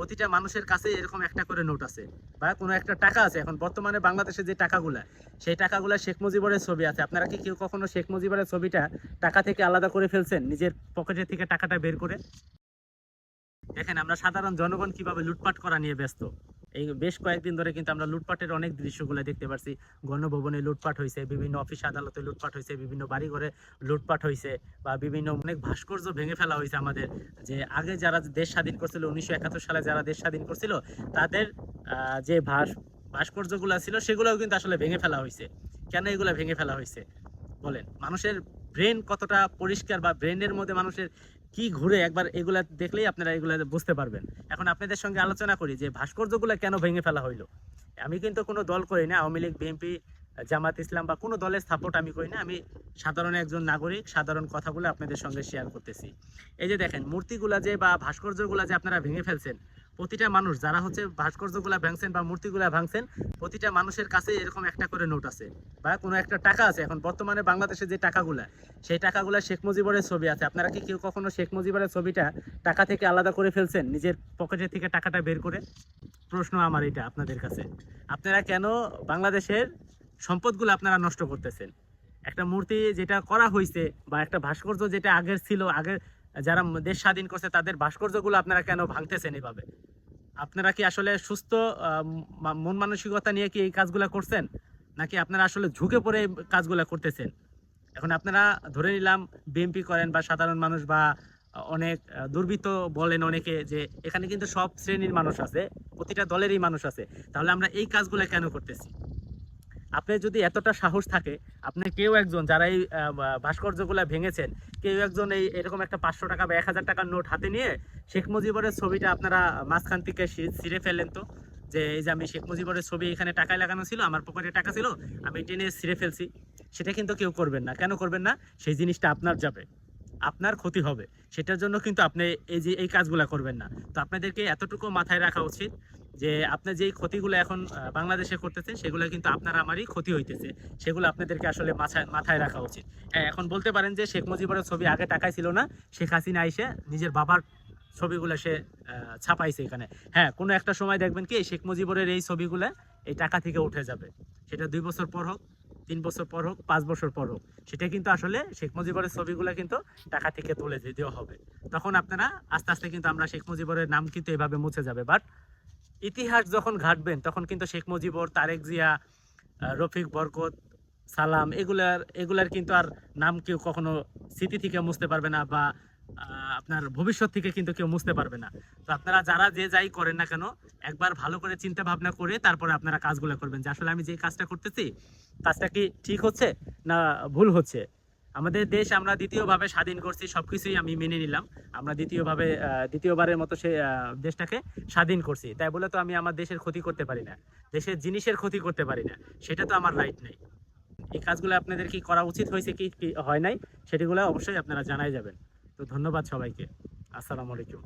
প্রতিটা মানুষের কাছে এরকম একটা করে নোট আছে। বা কোনো একটা টাকা আছে, এখন বর্তমানে বাংলাদেশে যে টাকাগুলা, সেই টাকাগুলা শেখ মুজিবরের ছবি আছে। আপনারা কি কেউ কখনো শেখ মুজিবরের ছবিটা টাকা থেকে আলাদা করে ফেলছেন, নিজের পকেটে থেকে টাকাটা বের করে? দেখেন আমরা সাধারণ জনগণ কীভাবে লুটপাট করা নিয়ে ব্যস্ত? এই বেশ কয়েকদিন ধরে কিন্তু আমরা লুটপাটের অনেক দৃশ্যগুলো দেখতে পাচ্ছি গণভবনে লুটপাট হয়েছে বিভিন্ন অফিস আদালতে লুটপাট হয়েছে বিভিন্ন বাড়িঘরে লুটপাট হয়েছে বা বিভিন্ন অনেক ভাস্কর্য ভেঙে ফেলা হয়েছে আমাদের। যে আগে যারা দেশ স্বাধীন করছিল, উনিশশো একাত্তর সালে যারা দেশ স্বাধীন করছিল, তাদের যে ভাস, ভাস্কর্যগুলো ছিল, সেগুলোও কিন্তু আসলে ভেঙে ফেলা হয়েছে কেন এগুলো ভেঙে ফেলা হয়েছে বলেন, মানুষের ব্রেন কতটা পরিষ্কার বা ব্রেনের মধ্যে মানুষের কি ঘুরে একবার এগুলা দেখলেই আপনারা এগুলা বুঝতে পারবেন। এখন আপনাদের সঙ্গে আলোচনা করি যে ভাস্কর্যগুলো কেন ভেঙে ফেলা হইল। আমি কিন্তু কোনো দল করি না, আওয়ামী লীগ, বিএনপি, জামাত ইসলাম বা কোনো দলের সাপোর্ট আমি করি না, আমি সাধারণ একজন নাগরিক, সাধারণ কথাগুলো আপনাদের সঙ্গে শেয়ার করতেছি। এই যে দেখেন, মূর্তিগুলা যে বা ভাস্কর্যগুলা যে আপনারা ভেঙে ফেলছেন প্রতিটা মানুষ যারা হচ্ছে ভাস্কর্যগুলা ভাঙছেন বা মূর্তিগুলা ভাঙছেন, প্রতিটা মানুষের কাছে এরকম একটা করে নোট আছে বা কোনো একটা টাকা আছে। এখন বর্তমানে বাংলাদেশে যে টাকাগুলা, সেই টাকাগুলা শেখ মুজিবরের ছবি আছে। আপনারা কি কেউ কখনো শেখ মুজিবরের ছবিটা টাকা থেকে আলাদা করে ফেলছেন? নিজের পকেটে থেকে টাকাটা বের করে? প্রশ্ন আমার এটা আপনাদের কাছে। আপনারা কেন বাংলাদেশের সম্পদগুলো আপনারা নষ্ট করতেছেন? একটা মূর্তি যেটা করা হয়েছে বা একটা ভাস্কর্য যেটা আগের ছিল, আগের যারা দেশ স্বাধীন করছে, তাদের ভাস্কর্যগুলো আপনারা কেন ভাঙতেছেন এভাবে? আপনারা কি আসলে সুস্থ মন মানসিকতা নিয়ে কি এই কাজগুলো করছেন? নাকি আপনারা আসলে ঝুঁকে পড়ে কাজগুলো করতেছেন? এখন আপনারা ধরে নিলাম বিএমপি করেন বা সাধারণ মানুষ বা অনেক দুর্বৃত্ত বলেন অনেকে যে এখানে কিন্তু সব শ্রেণির মানুষ আছে, প্রতিটা দলেরই মানুষ আছে। তাহলে আমরা এই কাজগুলো কেন করতেছি? আপনি যদি এতটা সাহস থাকে, আপনি কেউ একজন যারা এই ভাস্কর্যগুলো ভেঙেছেন, কেউ একজন এই এরকম একটা পাঁচশো টাকা বা এক হাজার টাকার নোট হাতে নিয়ে শেখ মুজিবরের ছবিটা আপনারা মাঝখান থেকে ছিঁড়ে ফেললেন তো। যে এই যে আমি শেখ মুজিবরের ছবি এখানে টাকায় লাগানো ছিল, আমার পকেটে টাকা ছিল, আমি টেনে ছিঁড়ে ফেলছি। সেটা কিন্তু কেউ করবেন না। কেন করবেন না? সেই জিনিসটা আপনার যাবে। আপনার ক্ষতি হবে। সেটার জন্য কিন্তু আপনি এই যে এই কাজগুলো করবেন না। তো আপনাদেরকে এতটুকু মাথায় রাখা উচিত যে আপনি যেই ক্ষতিগুলো এখন বাংলাদেশে করতেছেন, সেগুলো কিন্তু আপনার আমারই ক্ষতি হইতেছে। সেগুলো আপনাদেরকে আসলে মাথায় মাথায় রাখা উচিত। হ্যাঁ এখন বলতে পারেন যে শেখ মুজিবরের ছবি আগে টাকায় ছিল না, শেখ হাসিনা এসে নিজের বাবার ছবিগুলো সে ছাপাইছে এখানে। হ্যাঁ কোনো একটা সময় দেখবেন কি, শেখ মুজিবরের এই ছবিগুলো এই টাকা থেকে উঠে যাবে। সেটা দুই বছর পর হোক, তিন বছর পর হোক, পাঁচ বছর পর হোক, সেটা কিন্তু আসলে শেখ মুজিবরের ছবিগুলো কিন্তু টাকা থেকে তুলে দেওয়া হবে। তখন আপনারা আস্তে আস্তে কিন্তু আমরা শেখ মুজিবরের নাম কিন্তু এভাবে মুছে যাবে। বাট ইতিহাস যখন ঘাটবেন, তখন কিন্তু শেখ মুজিবর, তারেক জিয়া রফিক বরকত, সালাম এগুলার এগুলার কিন্তু আর নাম কেউ কখনো স্মৃতি থেকে মুছতে পারবে না বা আপনার ভবিষ্যৎ থেকে কিন্তু কেউ মুছতে পারবে না। তো আপনারা যারা যে যাই করেন না কেন, একবার ভালো করে চিন্তা ভাবনা করে তারপরে আপনারা কাজগুলো করবেন। যে আসলে আমি যে কাজটা করতেছি, কাজটা কি ঠিক হচ্ছে না ভুল হচ্ছে? আমাদের দেশ আমরা দ্বিতীয়ভাবে স্বাধীন করছি সব কিছুই আমি মেনে নিলাম। আমরা দ্বিতীয়ভাবে দ্বিতীয়বারের মতো সে দেশটাকে স্বাধীন করছি। তাই বলে তো আমি আমার দেশের ক্ষতি করতে পারি না। দেশের জিনিসের ক্ষতি করতে পারি না। সেটা তো আমার রাইট নেই। এই কাজগুলো আপনাদের কি করা উচিত হয়েছে কি হয় নাই, সেটিগুলো অবশ্যই আপনারা জানাই যাবেন। তো ধন্যবাদ সবাইকে। আসসালামু আলাইকুম।